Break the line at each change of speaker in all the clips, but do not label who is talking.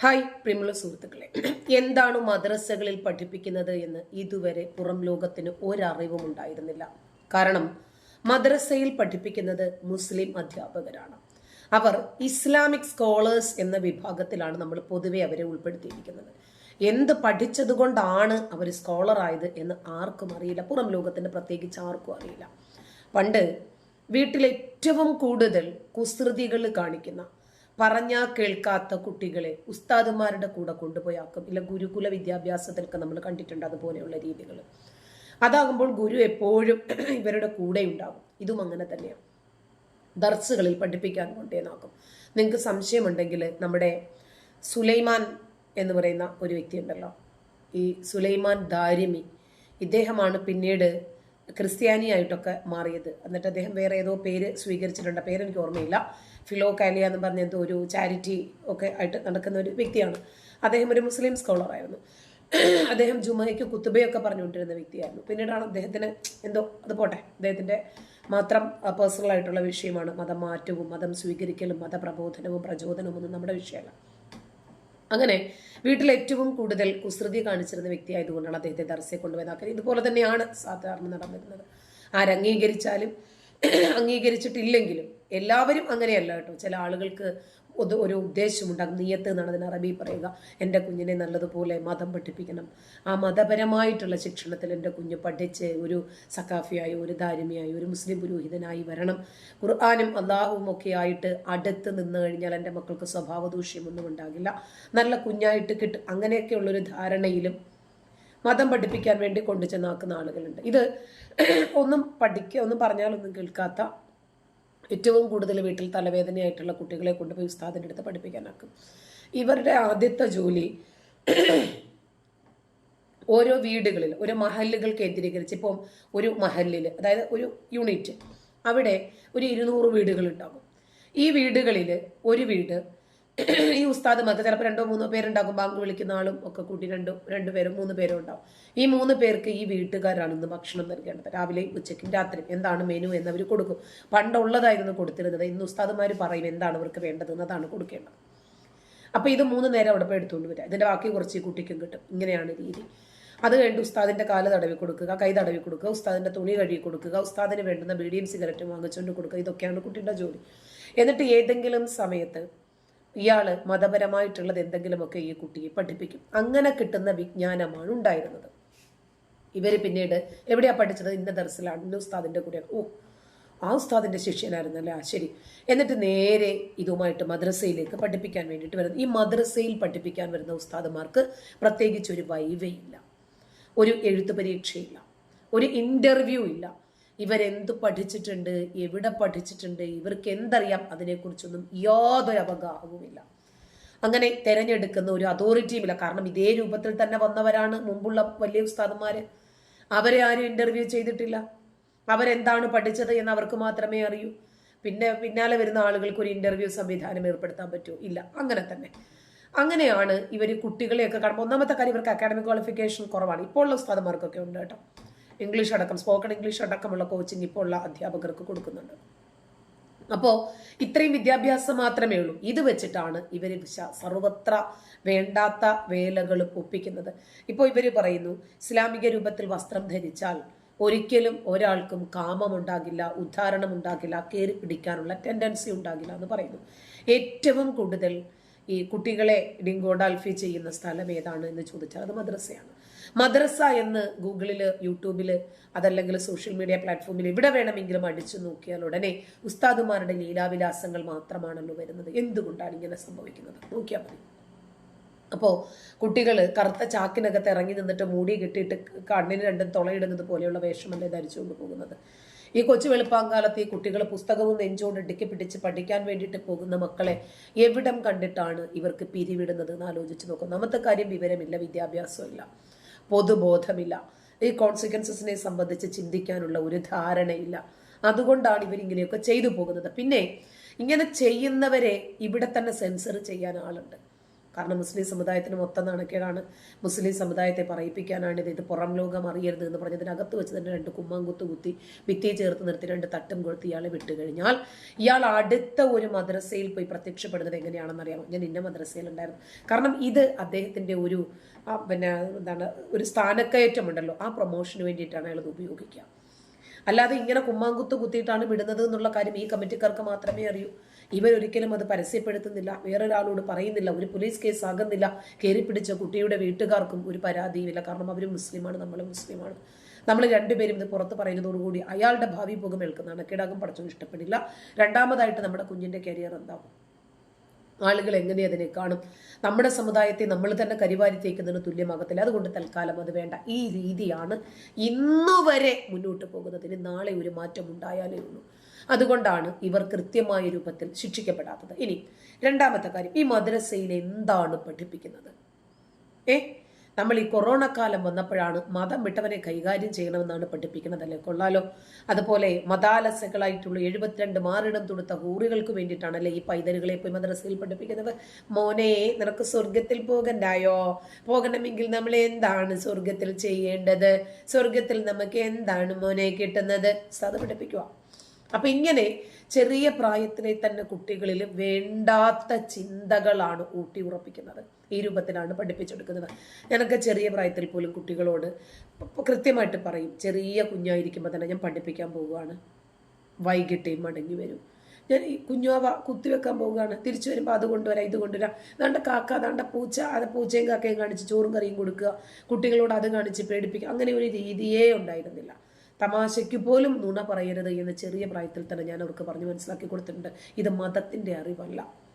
Hi പ്രിയമുള്ള സുഹൃത്തുക്കളെ. എന്താണ് മദ്രസകളിൽ പഠിപ്പിക്കുന്നത് എന്ന് ഇതുവരെ പുറം ലോകത്തിന് ഒരറിവും ഉണ്ടായിരുന്നില്ല. കാരണം മദ്രസയിൽ പഠിപ്പിക്കുന്നത് മുസ്ലിം അധ്യാപകരാണ്. അവർ ഇസ്ലാമിക് സ്കോളേഴ്സ് എന്ന വിഭാഗത്തിലാണ് നമ്മൾ പൊതുവെ അവരെ ഉൾപ്പെടുത്തിയിരിക്കുന്നത്. എന്ത് പഠിച്ചതുകൊണ്ടാണ് അവർ സ്കോളർ ആയത് എന്ന് ആർക്കും അറിയില്ല. പുറം ലോകത്തിന് പ്രത്യേകിച്ച് ആർക്കും അറിയില്ല. പണ്ട് വീട്ടിൽ ഏറ്റവും കൂടുതൽ കുസൃതികൾ കാണിക്കുന്ന പറഞ്ഞാ കേൾക്കാത്ത കുട്ടികളെ ഉസ്താദുമാരുടെ കൂടെ കൊണ്ടുപോയി ആക്കും. ഇല്ല ഗുരുകുല വിദ്യാഭ്യാസത്തിലൊക്കെ നമ്മൾ കണ്ടിട്ടുണ്ട് അതുപോലെയുള്ള രീതികൾ. അതാകുമ്പോൾ ഗുരു എപ്പോഴും ഇവരുടെ കൂടെ ഉണ്ടാകും. ഇതും അങ്ങനെ തന്നെയാണ്. ദർസുകളിൽ പഠിപ്പിക്കാൻ കൊണ്ടേനാക്കും നിങ്ങൾക്ക് സംശയമുണ്ടെങ്കിൽ നമ്മുടെ സുലൈമാൻ എന്ന് പറയുന്ന ഒരു വ്യക്തി ഉണ്ടല്ലോ. ഈ സുലൈമാൻ ദാരിമി. ഇദ്ദേഹമാണ് പിന്നീട് ക്രിസ്ത്യാനിയായിട്ടൊക്കെ മാറിയത്. എന്നിട്ട് അദ്ദേഹം വേറെ ഏതോ പേര് സ്വീകരിച്ചിട്ടുണ്ട്. പേരെനിക്ക് ഓർമ്മയില്ല. ഫിലോ കാലിയ എന്ന് പറഞ്ഞ എന്തോ ഒരു ചാരിറ്റി ഒക്കെ ആയിട്ട് നടക്കുന്ന ഒരു വ്യക്തിയാണ്. അദ്ദേഹം ഒരു മുസ്ലിം സ്കോളറായിരുന്നു അദ്ദേഹം ജുമയ്ക്ക് കുത്തുബയൊക്കെ പറഞ്ഞുകൊണ്ടിരുന്ന വ്യക്തിയായിരുന്നു. പിന്നീടാണ് അദ്ദേഹത്തിന് എന്തോ അത് പോട്ടെ അദ്ദേഹത്തിന്റെ മാത്രം പേഴ്സണൽ ആയിട്ടുള്ള വിഷയമാണ് മതം മാറ്റവും മതം സ്വീകരിക്കലും മതപ്രബോധനവും പ്രചോദനവും ഒന്നും നമ്മുടെ വിഷയമല്ല. അങ്ങനെ വീട്ടിൽ ഏറ്റവും കൂടുതൽ കുസൃതി കാണിച്ചിരുന്ന വ്യക്തിയായതുകൊണ്ടാണ് അദ്ദേഹത്തെ ദർശയെ കൊണ്ടുപോയതാക്കുന്നത് ഇതുപോലെ തന്നെയാണ് സാധാരണ നടന്നിരുന്നത്. ആരംഗീകരിച്ചാലും അംഗീകരിച്ചിട്ടില്ലെങ്കിലും എല്ലാവരും അങ്ങനെയല്ല കേട്ടോ. ചില ആളുകൾക്ക് ഒരു ഉദ്ദേശമുണ്ടാകും നീയത്ത് എന്നാണ് അതിന് അറബി പറയുക. എന്റെ കുഞ്ഞിനെ നല്ലതുപോലെ മതം പഠിപ്പിക്കണം. ആ മതപരമായിട്ടുള്ള ശിക്ഷണത്തിൽ എന്റെ കുഞ്ഞ് പഠിച്ച് ഒരു സക്കാഫിയായി ഒരു ദാരിമിയായി ഒരു മുസ്ലിം പുരോഹിതനായി വരണം. ഖുർആാനും അള്ളാഹുവും ഒക്കെ ആയിട്ട് അടുത്ത് നിന്ന് കഴിഞ്ഞാൽ എന്റെ മക്കൾക്ക് സ്വഭാവ ദൂഷ്യമൊന്നും ഉണ്ടാകില്ല. നല്ല കുഞ്ഞായിട്ട് കിട്ടും അങ്ങനെയൊക്കെയുള്ളൊരു ധാരണയിലും മതം പഠിപ്പിക്കാൻ വേണ്ടി കൊണ്ടു ചെന്നാക്കുന്ന ആളുകളുണ്ട്. ഇത് ഒന്നും പഠിക്കുക ഒന്നും പറഞ്ഞാലൊന്നും കേൾക്കാത്ത ഏറ്റവും കൂടുതൽ വീട്ടിൽ തലവേദനയായിട്ടുള്ള കുട്ടികളെ കൊണ്ടുപോയി ഉസ്താദിന്റെ അടുത്ത് പഠിപ്പിക്കാനാക്കും. ഇവരുടെ ആദ്യത്തെ ജോലി ഓരോ വീടുകളിൽ ഒരു മഹല്ലുകൾ കേന്ദ്രീകരിച്ച് ഇപ്പം ഒരു മഹല്ലിൽ അതായത് ഒരു യൂണിറ്റ് അവിടെ ഒരു ഇരുന്നൂറ് വീടുകൾ ഉണ്ടാകും. ഈ വീടുകളിൽ ഒരു വീട് ഈ ഉസ്താദുമാർക്ക് ചിലപ്പോൾ രണ്ടോ മൂന്നോ പേരുണ്ടാകും ബാങ്ക് വിളിക്കുന്ന ആളും ഒക്കെ കൂട്ടി രണ്ടോ രണ്ടു പേരും മൂന്ന് പേരും ഉണ്ടാവും. ഈ മൂന്ന് പേർക്ക് ഈ വീട്ടുകാരാണ് ഇന്ന് ഭക്ഷണം നൽകേണ്ടത്. രാവിലെ ഉച്ചയ്ക്കും രാത്രിയും എന്താണ് മെനു എന്ന് അവർ കൊടുക്കും. പണ്ടുള്ളതായിരുന്നു കൊടുത്തിരുന്നത്. ഇന്ന് ഉസ്താദുമാർ പറയും എന്താണ് അവർക്ക് വേണ്ടത് എന്നതാണ് കൊടുക്കേണ്ടത്. അപ്പോൾ ഇത് മൂന്ന് നേരം അവിടെ പോയി എടുത്തുകൊണ്ട് വരിക. ഇതിന്റെ ബാക്കി കുറച്ച് കുട്ടിക്കും കിട്ടും. ഇങ്ങനെയാണ് രീതി. അത് കഴിഞ്ഞ് ഉസ്താദിന്റെ കാൽ തടവി കൊടുക്കുക കൈ തടവി കൊടുക്കുക ഉസ്താദിന്റെ തുണി കഴുകി കൊടുക്കുക ഉസ്താദിന് വേണ്ടുന്ന ബീഡിയും സിഗരറ്റും വാങ്ങിച്ചുകൊണ്ട് കൊടുക്കുക. ഇതൊക്കെയാണ് കുട്ടിയുടെ ജോലി. എന്നിട്ട് ഏതെങ്കിലും സമയത്ത് ഇയാൾ മതപരമായിട്ടുള്ളത് എന്തെങ്കിലുമൊക്കെ ഈ കുട്ടിയെ പഠിപ്പിക്കും. അങ്ങനെ കിട്ടുന്ന വിജ്ഞാനമാണ് ഉണ്ടായിരുന്നത്. ഇവർ പിന്നീട് എവിടെയാ പഠിച്ചത്? ഇന്ന ദർസിലാണ് ഇന്ന ഉസ്താദിന്റെ കൂടെ ഓ ആ ഉസ്താദിന്റെ ശിഷ്യനായിരുന്നല്ലേ? ആ ശരി. എന്നിട്ട് നേരെ ഇതുമായിട്ട് മദ്രസയിലേക്ക് പഠിപ്പിക്കാൻ വേണ്ടിയിട്ട് വരുന്നത് ഈ മദ്രസയിൽ പഠിപ്പിക്കാൻ വരുന്ന ഉസ്താദുമാർക്ക് പ്രത്യേകിച്ച് ഒരു വൈവയില്ല. ഒരു എഴുത്തു പരീക്ഷയില്ല. ഒരു ഇന്റർവ്യൂ ഇല്ല. ഇവരെന്ത് പഠിച്ചിട്ടുണ്ട് എവിടെ പഠിച്ചിട്ടുണ്ട് ഇവർക്ക് എന്തറിയാം അതിനെക്കുറിച്ചൊന്നും യാതൊരു അവഗാഹവുമില്ല. അങ്ങനെ തിരഞ്ഞെടുക്കുന്ന ഒരു അതോറിറ്റിയുമില്ല കാരണം ഇതേ രൂപത്തിൽ തന്നെ വന്നവരാണ് മുമ്പുള്ള വലിയ ഉസ്താദന്മാര്. അവരെ ആരും ഇന്റർവ്യൂ ചെയ്തിട്ടില്ല. അവരെന്താണ് പഠിച്ചത് എന്ന് അവർക്ക് മാത്രമേ അറിയൂ. പിന്നെ പിന്നാലെ വരുന്ന ആളുകൾക്ക് ഒരു ഇന്റർവ്യൂ സംവിധാനം ഏർപ്പെടുത്താൻ പറ്റുമോ ഇല്ല. അങ്ങനെ തന്നെ. അങ്ങനെയാണ് ഇവർ കുട്ടികളെയൊക്കെ കാണുമ്പോൾ ഒന്നാമത്തെ കാര്യം ഇവർക്ക് അക്കാഡമിക് ക്വാളിഫിക്കേഷൻ കുറവാണ്. ഇപ്പോൾ ഉള്ള ഉസ്താദന്മാർക്കൊക്കെ ഉണ്ട് കേട്ടോ. ഇംഗ്ലീഷ് അടക്കം സ്പോക്കൺ ഇംഗ്ലീഷ് അടക്കമുള്ള കോച്ചിങ് ഇപ്പോൾ ഉള്ള അധ്യാപകർക്ക് കൊടുക്കുന്നുണ്ട്. അപ്പോൾ ഇത്രയും വിദ്യാഭ്യാസം മാത്രമേ ഉള്ളൂ. ഇത് വെച്ചിട്ടാണ് ഇവർ സർവത്ര വേണ്ടാത്ത വേലകൾ ഒപ്പിക്കുന്നത്. ഇപ്പോൾ ഇവർ പറയുന്നു ഇസ്ലാമിക രൂപത്തിൽ വസ്ത്രം ധരിച്ചാൽ ഒരിക്കലും ഒരാൾക്കും കാമമുണ്ടാകില്ല ഉദ്ധാരണം ഉണ്ടാകില്ല കയറി പിടിക്കാനുള്ള ടെൻഡൻസി ഉണ്ടാകില്ല എന്ന് പറയുന്നു. ഏറ്റവും കൂടുതൽ ഈ കുട്ടികളെ ഡിങ്കോഡാൽഫി ചെയ്യുന്ന സ്ഥലം ഏതാണ് എന്ന് ചോദിച്ചാൽ അത് മദ്രസയാണ്. മദ്രസ എന്ന് ഗൂഗിളിൽ യൂട്യൂബിൽ അതല്ലെങ്കിൽ സോഷ്യൽ മീഡിയ പ്ലാറ്റ്ഫോമിൽ എവിടെ വേണമെങ്കിലും അടിച്ചു നോക്കിയാൽ ഉടനെ ഉസ്താദുമാരുടെ ലീലാവിലാസങ്ങൾ മാത്രമാണല്ലോ വരുന്നത്. എന്തുകൊണ്ടാണ് ഇങ്ങനെ സംഭവിക്കുന്നത്? നോക്കിയാൽ മതി. അപ്പോൾ കുട്ടികൾ കറുത്ത ചാക്കിനകത്ത് ഇറങ്ങി നിന്നിട്ട് മൂടി കെട്ടിയിട്ട് കണ്ണിന് രണ്ടും തുളയിടുന്നത് പോലെയുള്ള വേഷമല്ലേ ധരിച്ചുകൊണ്ട് പോകുന്നത്? ഈ കൊച്ചു വെളുപ്പാങ്കാലത്ത് ഈ കുട്ടികൾ പുസ്തകവും നെഞ്ചോട് ഇടുക്കി പിടിച്ച് പഠിക്കാൻ വേണ്ടിയിട്ട് പോകുന്ന മക്കളെ എവിടം കണ്ടിട്ടാണ് ഇവർക്ക് പിരിവിടുന്നത് എന്ന് ആലോചിച്ച് നോക്കും. ഒന്നാമത്തെ കാര്യം വിവരമില്ല വിദ്യാഭ്യാസമില്ല. പൊതുബോധമില്ല. ഈ കോൺസിക്വൻസസിനെ സംബന്ധിച്ച് ചിന്തിക്കാനുള്ള ഒരു ധാരണയില്ല. അതുകൊണ്ടാണ് ഇവരിങ്ങനെയൊക്കെ ചെയ്തു പോകുന്നത്. പിന്നെ ഇങ്ങനെ ചെയ്യുന്നവരെ ഇവിടെ തന്നെ സെൻസർ ചെയ്യാൻ ആളുണ്ട്. കാരണം മുസ്ലിം സമുദായത്തിന് മൊത്തം നാണക്കേടാണ് മുസ്ലിം സമുദായത്തെ പറയിപ്പിക്കാനാണ് ഇത്. പുറം ലോകം അറിയരുത് എന്ന് പറഞ്ഞതിനകത്ത് വെച്ച് തന്നെ രണ്ട് കുമ്മാങ്കുത്ത് കുത്തി ഭിത്തിയെ ചേർത്ത് നിർത്തി രണ്ട് തട്ടും കൊടുത്ത് ഇയാളെ വിട്ടുകഴിഞ്ഞാൽ ഇയാൾ അടുത്ത ഒരു മദ്രസയിൽ പോയി പ്രത്യക്ഷപ്പെടുന്നത് എങ്ങനെയാണെന്ന് അറിയാമോ? ഞാൻ ഇന്ന മദ്രസയിലുണ്ടായിരുന്നു കാരണം ഇത് അദ്ദേഹത്തിന്റെ ഒരു പിന്നെ എന്താണ് ഒരു സ്ഥാനക്കയറ്റമുണ്ടല്ലോ. ആ പ്രൊമോഷന് വേണ്ടിയിട്ടാണ് അയാൾ ഉപയോഗിക്കുക. അല്ലാതെ ഇങ്ങനെ കുമ്മാങ്കുത്ത് കുത്തിയിട്ടാണ് വിടുന്നത് എന്നുള്ള കാര്യം ഈ കമ്മിറ്റിക്കാർക്ക് മാത്രമേ അറിയൂ. ഇവരൊരിക്കലും അത് പരസ്യപ്പെടുത്തുന്നില്ല. വേറൊരാളോട് പറയുന്നില്ല. ഒരു പോലീസ് കേസ് ആകുന്നില്ല. കയറി പിടിച്ച കുട്ടിയുടെ വീട്ടുകാർക്കും ഒരു പരാതിയുമില്ല. കാരണം അവർ മുസ്ലിമാണ് നമ്മളും മുസ്ലിമാണ്. നമ്മൾ രണ്ടുപേരും ഇത് പുറത്ത് പറയുന്നതോടുകൂടി അയാളുടെ ഭാവി പുകമേൽക്കുന്നതാണ് കിടാകും പഠിച്ചൊന്നും ഇഷ്ടപ്പെടില്ല. രണ്ടാമതായിട്ട് നമ്മുടെ കുഞ്ഞിന്റെ കരിയർ എന്താവും? ആളുകൾ എങ്ങനെ അതിനെ കാണും? നമ്മുടെ സമുദായത്തെ നമ്മൾ തന്നെ കരിവാരി തേക്കുന്നതിന് തുല്യമാകത്തില്ല. അതുകൊണ്ട് തൽക്കാലം അത് വേണ്ട. ഈ രീതിയാണ് ഇന്നുവരെ മുന്നോട്ട് പോകുന്നതിന് നാളെ ഒരു മാറ്റം ഉണ്ടായാലേ ഉള്ളൂ. അതുകൊണ്ടാണ് ഇവർ കൃത്യമായ രൂപത്തിൽ ശിക്ഷിക്കപ്പെടാത്തത്. ഇനി രണ്ടാമത്തെ കാര്യം ഈ മദ്രസയിൽ എന്താണ് പഠിപ്പിക്കുന്നത്? ഏ? നമ്മൾ ഈ കൊറോണ കാലം വന്നപ്പോഴാണ് മതം വിട്ടവരെ കൈകാര്യം ചെയ്യണമെന്നാണ് പഠിപ്പിക്കുന്നത് അല്ലേ കൊള്ളാലോ? അതുപോലെ മതാലസകളായിട്ടുള്ള എഴുപത്തിരണ്ട് മാറിടം തൊടുത്ത ഹൂറികൾക്ക് വേണ്ടിയിട്ടാണല്ലേ ഈ പൈതലുകളെ പോയി മദ്രസയിൽ പഠിപ്പിക്കുന്നത്? മോനെ നിനക്ക് സ്വർഗത്തിൽ പോകണ്ടായോ? പോകണമെങ്കിൽ നമ്മൾ എന്താണ് സ്വർഗത്തിൽ ചെയ്യേണ്ടത്? സ്വർഗത്തിൽ നമുക്ക് എന്താണ് മോനെ കിട്ടുന്നത്? അത് പഠിപ്പിക്കുക അപ്പൊ ഇങ്ങനെ ചെറിയ പ്രായത്തിലെ തന്നെ കുട്ടികളിൽ വേണ്ടാത്ത ചിന്തകളാണ് ഊട്ടി ഉറപ്പിക്കുന്നത്. ഈ രൂപത്തിലാണ് പഠിപ്പിച്ചെടുക്കുന്നത്. ഞാനൊക്കെ ചെറിയ പ്രായത്തിൽ പോലും കുട്ടികളോട് കൃത്യമായിട്ട് പറയും ചെറിയ കുഞ്ഞായിരിക്കുമ്പോൾ തന്നെ ഞാൻ പഠിപ്പിക്കാൻ പോവുകയാണ്. വൈകിട്ടേ മടങ്ങി വരും. ഞാൻ ഈ കുഞ്ഞുവാവ കുത്തിവെക്കാൻ പോവുകയാണ്. തിരിച്ചു വരുമ്പോൾ അത് കൊണ്ടുവരാം ഇത് കൊണ്ടുവരാം. അതാണ്ട് കാക്ക അതാണ്ട പൂച്ച അത് പൂച്ചയും കാക്കയും കാണിച്ച് ചോറും കറിയും കൊടുക്കുക. കുട്ടികളോട് അത് കാണിച്ച് പേടിപ്പിക്കുക. അങ്ങനെ ഒരു രീതിയേ ഉണ്ടായിരുന്നില്ല. തമാശയ്ക്ക് പോലും നുണ പറയരുത് എന്ന് ചെറിയ പ്രായത്തിൽ തന്നെ ഞാൻ അവർക്ക് പറഞ്ഞു മനസ്സിലാക്കി കൊടുത്തിട്ടുണ്ട്. ഇത് മതത്തിന്റെ അറിവല്ല.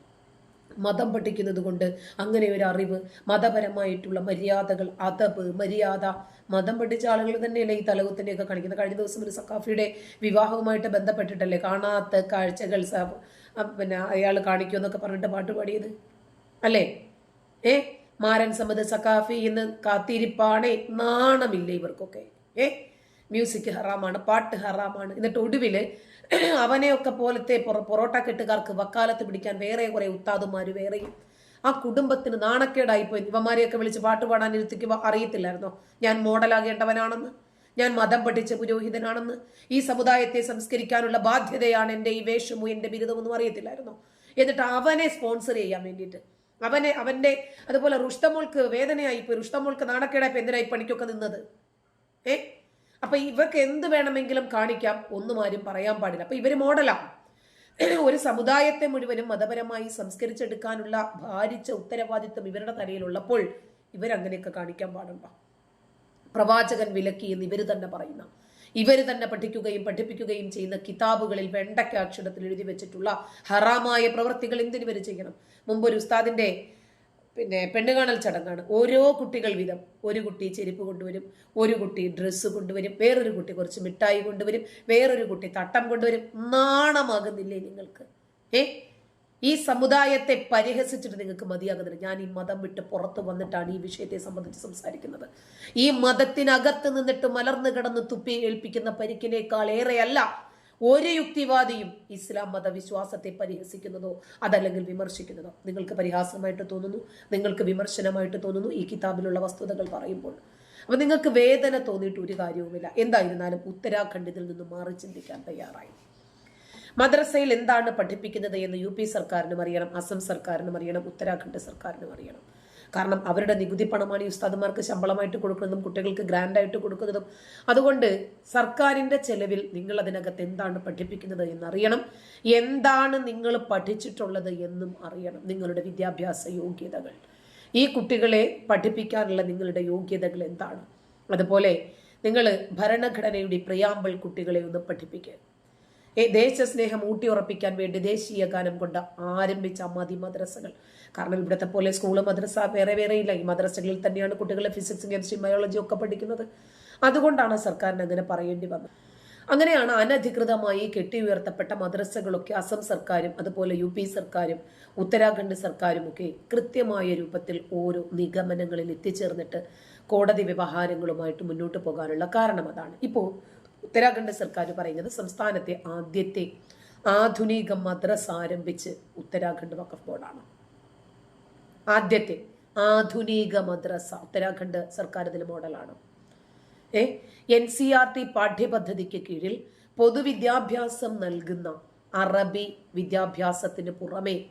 മതം പഠിക്കുന്നത് കൊണ്ട് അങ്ങനെ ഒരു അറിവ് മതപരമായിട്ടുള്ള മര്യാദകൾ അതബ് മര്യാദ. മതം പഠിച്ച ആളുകൾ തന്നെയല്ലേ ഈ തലകുത്തിനെയൊക്കെ കാണിക്കുന്നത്? കഴിഞ്ഞ ദിവസം ഒരു സക്കാഫിയുടെ വിവാഹവുമായിട്ട് ബന്ധപ്പെട്ടിട്ടല്ലേ കാണാത്ത കാഴ്ചകൾ പിന്നെ അയാൾ കാണിക്കുമെന്നൊക്കെ പറഞ്ഞിട്ട് പാട്ട് പാടിയത്? അല്ലേ? ഏ? മാരൻ സമ്മത് സക്കാഫി എന്ന് കാത്തിരിപ്പാണേ? നാണമില്ലേ ഇവർക്കൊക്കെ? ഏ? മ്യൂസിക് ഹറാമാണ് പാട്ട് ഹറാമാണ്. എന്നിട്ട് ഒടുവിൽ അവനെയൊക്കെ പോലത്തെ പൊറ- പൊറോട്ട കെട്ടുകാർക്ക് വക്കാലത്ത് പിടിക്കാൻ വേറെ കുറെ ഉത്താദുമാര് വേറെയും. ആ കുടുംബത്തിന് നാണക്കേടായിപ്പോയി. ഇവന്മാരെയൊക്കെ വിളിച്ച് പാട്ട് പാടാൻ ഇരുത്തിക്കുക അറിയത്തില്ലായിരുന്നോ? ഞാൻ മോഡലാകേണ്ടവനാണെന്ന് ഞാൻ മതം പഠിച്ച പുരോഹിതനാണെന്ന് ഈ സമുദായത്തെ സംസ്കരിക്കാനുള്ള ബാധ്യതയാണ് എന്റെ ഈ വേഷമോ എന്റെ ബിരുദമൊന്നും അറിയത്തില്ലായിരുന്നോ? എന്നിട്ട് അവനെ സ്പോൺസർ ചെയ്യാൻ വേണ്ടിയിട്ട്. അവനെ അവന്റെ അതുപോലെ റുഷ്ടമോൾക്ക് വേദനയായിപ്പോയി. റുഷ്ടമോൾക്ക് നാണക്കേടായി എന്തിനായി പണിക്കൊക്കെ നിന്നത്? ഏ? അപ്പൊ ഇവർക്ക് എന്ത് വേണമെങ്കിലും കാണിക്കാം ഒന്നും ആരും പറയാൻ പാടില്ല. അപ്പൊ ഇവർ മോഡലാണ് ഒരു സമുദായത്തെ മുഴുവനും മതപരമായി സംസ്കരിച്ചെടുക്കാനുള്ള ഭാരിച്ച ഉത്തരവാദിത്വം ഇവരുടെ തലയിലുള്ളപ്പോൾ ഇവരങ്ങനെയൊക്കെ കാണിക്കാൻ പാടുണ്ടോ? പ്രവാചകൻ വിലക്കി എന്ന് ഇവർ തന്നെ പറയുന്ന ഇവർ തന്നെ പഠിക്കുകയും പഠിപ്പിക്കുകയും ചെയ്യുന്ന കിതാബുകളിൽ വെണ്ടയ്ക്ക അക്ഷരത്തിൽ എഴുതി വെച്ചിട്ടുള്ള ഹറാമായ പ്രവൃത്തികൾ എന്തിനു ഇവർ ചെയ്യണം? ഒരു ഉസ്താദിന്റെ പിന്നെ പെണ്ണുകാണൽ ചടങ്ങാണ്. ഓരോ കുട്ടികൾ വീതം. ഒരു കുട്ടി ചെരുപ്പ് കൊണ്ടുവരും ഒരു കുട്ടി ഡ്രസ്സ് കൊണ്ടുവരും വേറൊരു കുട്ടി കുറച്ച് മിഠായി കൊണ്ടുവരും വേറൊരു കുട്ടി തട്ടം കൊണ്ടുവരും. നാണമാകുന്നില്ലേ നിങ്ങൾക്ക്? ഏ? ഈ സമുദായത്തെ പരിഹസിച്ചിട്ട് നിങ്ങൾക്ക് മതിയാകുന്നില്ല. ഞാൻ ഈ മതം വിട്ട് പുറത്ത് വന്നിട്ടാണ് ഈ വിഷയത്തെ സംബന്ധിച്ച് സംസാരിക്കുന്നത്. ഈ മതത്തിനകത്ത് നിന്നിട്ട് മലർന്നു കിടന്ന് തുപ്പി ഏൽപ്പിക്കുന്ന പരിക്കിനേക്കാൾ ഏറെയല്ല ഒരു യുക്തിവാദിയും ഇസ്ലാം മതവിശ്വാസത്തെ പരിഹസിക്കുന്നതോ അതല്ലെങ്കിൽ വിമർശിക്കുന്നതോ നിങ്ങൾക്ക് പരിഹാസമായിട്ട് തോന്നുന്നു നിങ്ങൾക്ക് വിമർശനമായിട്ട് തോന്നുന്നു ഈ കിതാബിലുള്ള വസ്തുതകൾ പറയുമ്പോൾ. അപ്പൊ നിങ്ങൾക്ക് വേദന തോന്നിയിട്ട് ഒരു കാര്യവുമില്ല. എന്തായിരുന്നാലും ഉത്തരാഖണ്ഡിൽ നിന്നും മാറി ചിന്തിക്കാൻ തയ്യാറായി. മദ്രസയിൽ എന്താണ് പഠിപ്പിക്കുന്നത് എന്ന് യു പി സർക്കാരിനും അറിയണം അസം സർക്കാരിനും അറിയണം ഉത്തരാഖണ്ഡ് സർക്കാരിനും അറിയണം. കാരണം അവരുടെ നികുതി പണമാണ് ഈ ഉസ്താദുമാർക്ക് ശമ്പളമായിട്ട് കൊടുക്കുന്നതും കുട്ടികൾക്ക് ഗ്രാൻഡായിട്ട് കൊടുക്കുന്നതും. അതുകൊണ്ട് സർക്കാരിന്റെ ചെലവിൽ നിങ്ങൾ അതിനകത്ത് എന്താണ് പഠിപ്പിക്കുന്നത് എന്നറിയണം. എന്താണ് നിങ്ങൾ പഠിച്ചിട്ടുള്ളത് എന്നും അറിയണം. നിങ്ങളുടെ വിദ്യാഭ്യാസ യോഗ്യതകൾ. ഈ കുട്ടികളെ പഠിപ്പിക്കാനുള്ള നിങ്ങളുടെ യോഗ്യതകൾ എന്താണ്? അതുപോലെ നിങ്ങൾ ഭരണഘടനയുടെ പ്രിയാമ്പിൾ കുട്ടികളെ ഒന്ന് പഠിപ്പിക്കുക ദേശസ്നേഹം ഊട്ടിയുറപ്പിക്കാൻ വേണ്ടി ദേശീയ ഗാനം കൊണ്ട് ആരംഭിച്ച മതി മദ്രസകൾ. കാരണം ഇവിടുത്തെ പോലെ സ്കൂൾ മദ്രസ വേറെ വേറെ ഇല്ല. ഈ മദ്രസകളിൽ തന്നെയാണ് കുട്ടികളെ ഫിസിക്സ് കെമിസ്ട്രി ബയോളജി ഒക്കെ പഠിക്കുന്നത്. അതുകൊണ്ടാണ് സർക്കാരിന് അങ്ങനെ പറയേണ്ടി വന്നത്. അങ്ങനെയാണ് അനധികൃതമായി കെട്ടിയുയർത്തപ്പെട്ട മദ്രസകളൊക്കെ അസം സർക്കാരും അതുപോലെ യു പി സർക്കാരും ഉത്തരാഖണ്ഡ് സർക്കാരും ഒക്കെ കൃത്യമായ രൂപത്തിൽ ഓരോ നിഗമനങ്ങളിൽ എത്തിച്ചേർന്നിട്ട് കോടതി വ്യവഹാരങ്ങളുമായിട്ട് മുന്നോട്ട് പോകാനുള്ള കാരണം അതാണ്. ഇപ്പോൾ ഉത്തരാഖണ്ഡ് സർക്കാർ പറയുന്നത് സംസ്ഥാനത്തെ ആദ്യത്തെ ആധുനിക മദ്രസ ആരംഭിച്ച് ഉത്തരാഖണ്ഡ് വഖഫ് ബോർഡാണ്. ആദ്യത്തെ ആധുനിക മദ്രസ. ഉത്തരാഖണ്ഡ് സർക്കാർ ഇതിൽ മോഡലാണ്. ഏ? എൻ സി ആർ ടി പാഠ്യപദ്ധതിക്ക് കീഴിൽ പൊതുവിദ്യാഭ്യാസം നൽകുന്ന അറബി വിദ്യാഭ്യാസത്തിന് പുറമേ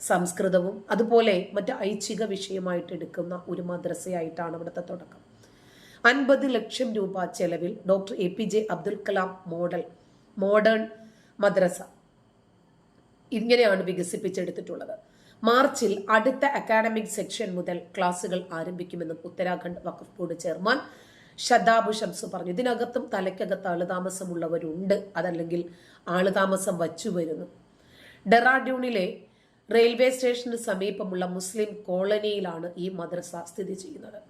സംസ്കൃതവും അതുപോലെ മറ്റ് ഐച്ഛിക വിഷയമായിട്ട് എടുക്കുന്ന ഒരു മദ്രസയായിട്ടാണ് ഇവിടുത്തെ തുടക്കം. അൻപത് ലക്ഷം രൂപ ചെലവിൽ doctor A P J Abdul Kalam model modern മദ്രസ ഇങ്ങനെയാണ് വികസിപ്പിച്ചെടുത്തിട്ടുള്ളത്. മാർച്ചിൽ അടുത്ത അക്കാഡമിക് സെക്ഷൻ മുതൽ ക്ലാസുകൾ ആരംഭിക്കുമെന്നും ഉത്തരാഖണ്ഡ് വഖഫ് ബോർഡ് ചെയർമാൻ ഷദാബു ഷംസ് പറഞ്ഞു. ഇതിനകത്തും തലയ്ക്കകത്ത് ആളുതാമസമുള്ളവരുണ്ട്. അതല്ലെങ്കിൽ ആളുതാമസം വച്ചു വരുന്നു. ഡെറാഡ്യൂണിലെ റെയിൽവേ സ്റ്റേഷന് സമീപമുള്ള മുസ്ലിം കോളനിയിലാണ് ഈ മദ്രസ സ്ഥിതി ചെയ്യുന്നത്.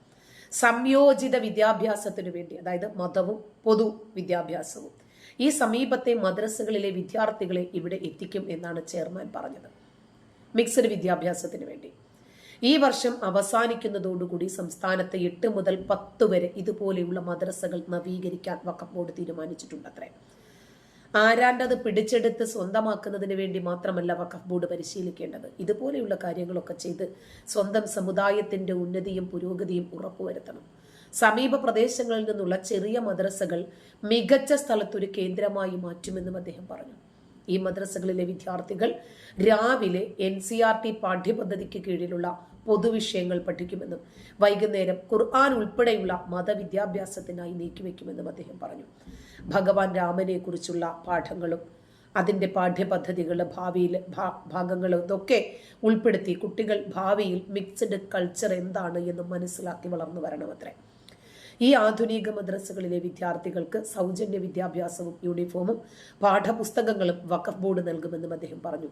സംയോജിത വിദ്യാഭ്യാസത്തിനു വേണ്ടി അതായത് മതവും പൊതു വിദ്യാഭ്യാസവും. ഈ സമീപത്തെ മദ്രസകളിലെ വിദ്യാർത്ഥികളെ ഇവിടെ എത്തിക്കും എന്നാണ് ചെയർമാൻ പറഞ്ഞത്. മിക്സഡ് വിദ്യാഭ്യാസത്തിന് വേണ്ടി. ഈ വർഷം അവസാനിക്കുന്നതോടുകൂടി സംസ്ഥാനത്ത് എട്ട് മുതൽ പത്ത് വരെ ഇതുപോലെയുള്ള മദ്രസകൾ നവീകരിക്കാൻ വഖഫ് ബോർഡ് തീരുമാനിച്ചിട്ടുണ്ടത്രേ. ആരാണ്ടത് പിടിച്ചെടുത്ത് സ്വന്തമാക്കുന്നതിന് വേണ്ടി മാത്രമല്ല വഖഫ് ബോർഡ് പരിശീലിക്കേണ്ടത്. ഇതുപോലെയുള്ള കാര്യങ്ങളൊക്കെ ചെയ്ത് സ്വന്തം സമുദായത്തിന്റെ ഉന്നതിയും പുരോഗതിയും ഉറപ്പുവരുത്തണം. സമീപ പ്രദേശങ്ങളിൽ നിന്നുള്ള ചെറിയ മദ്രസകൾ മികച്ച സ്ഥലത്തൊരു കേന്ദ്രമായി മാറ്റുമെന്നും അദ്ദേഹം പറഞ്ഞു. ഈ മദ്രസകളിലെ വിദ്യാർത്ഥികൾ രാവിലെ എൻ സി ആർ ടി പാഠ്യപദ്ധതിക്ക് കീഴിലുള്ള പൊതുവിഷയങ്ങൾ പഠിക്കുമെന്നും വൈകുന്നേരം ഖുർആൻ ഉൾപ്പെടെയുള്ള മതവിദ്യാഭ്യാസത്തിനായി നീക്കിവെക്കുമെന്നും അദ്ദേഹം പറഞ്ഞു. ഭഗവാൻ രാമനെ കുറിച്ചുള്ള പാഠങ്ങളും അതിന്റെ പാഠ്യപദ്ധതികൾ ഭാവിയിൽ ഭാഗങ്ങൾ ഇതൊക്കെ ഉൾപ്പെടുത്തി കുട്ടികൾ ഭാവിയിൽ മിക്സ്ഡ് കൾച്ചർ എന്താണ് എന്ന് മനസ്സിലാക്കി വളർന്നു വരണമത്രേ ഈ ആധുനിക മദ്രസകളിലെ വിദ്യാർത്ഥികൾക്ക് സൗജന്യ വിദ്യാഭ്യാസവും യൂണിഫോമും പാഠപുസ്തകങ്ങളും വഖഫ് ബോർഡ് നൽകുമെന്നും അദ്ദേഹം പറഞ്ഞു.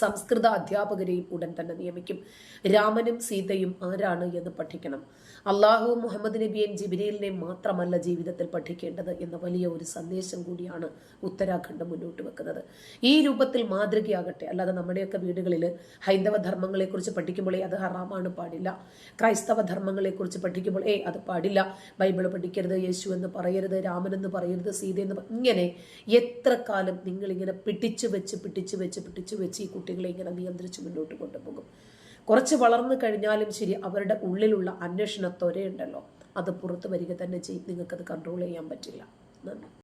സംസ്കൃത അധ്യാപകരെയും ഉടൻ തന്നെ നിയമിക്കും. രാമനും സീതയും ആരാണ് എന്ന് പഠിക്കണം. അള്ളാഹു മുഹമ്മദ് നബിയൻ ജിബിരിലിനെയും മാത്രമല്ല ജീവിതത്തിൽ പഠിക്കേണ്ടത് എന്ന വലിയ ഒരു സന്ദേശം കൂടിയാണ് ഉത്തരാഖണ്ഡ് മുന്നോട്ട് വെക്കുന്നത്. ഈ രൂപത്തിൽ മാതൃകയാകട്ടെ അല്ലാതെ നമ്മുടെയൊക്കെ വീടുകളിൽ ഹൈന്ദവ ധർമ്മങ്ങളെക്കുറിച്ച് പഠിക്കുമ്പോൾ അത് ഹറാമാണ് പാടില്ല. ക്രൈസ്തവ ധർമ്മങ്ങളെക്കുറിച്ച് പഠിക്കുമ്പോൾ ഏ അത് പാടില്ല. ബൈബിൾ പഠിക്കരുത് യേശു എന്ന് പറയരുത് രാമനെന്ന് പറയരുത് സീതയെന്ന് ഇങ്ങനെ എത്ര കാലം നിങ്ങളിങ്ങനെ പിടിച്ചു വെച്ച് പിടിച്ചു വെച്ച് പിടിച്ചു വെച്ച് ഈ കുട്ടികളെ ഇങ്ങനെ നിയന്ത്രിച്ച് മുന്നോട്ട് കൊണ്ടുപോകും. കുറച്ച് വളർന്നു കഴിഞ്ഞാലും ശരി അവരുടെ ഉള്ളിലുള്ള അന്വേഷണ ത്വരയുണ്ടല്ലോ. അത് പുറത്തു വരിക തന്നെ ചെയ്യും. നിങ്ങൾക്കത് കൺട്രോൾ ചെയ്യാൻ പറ്റില്ല. നന്ദി.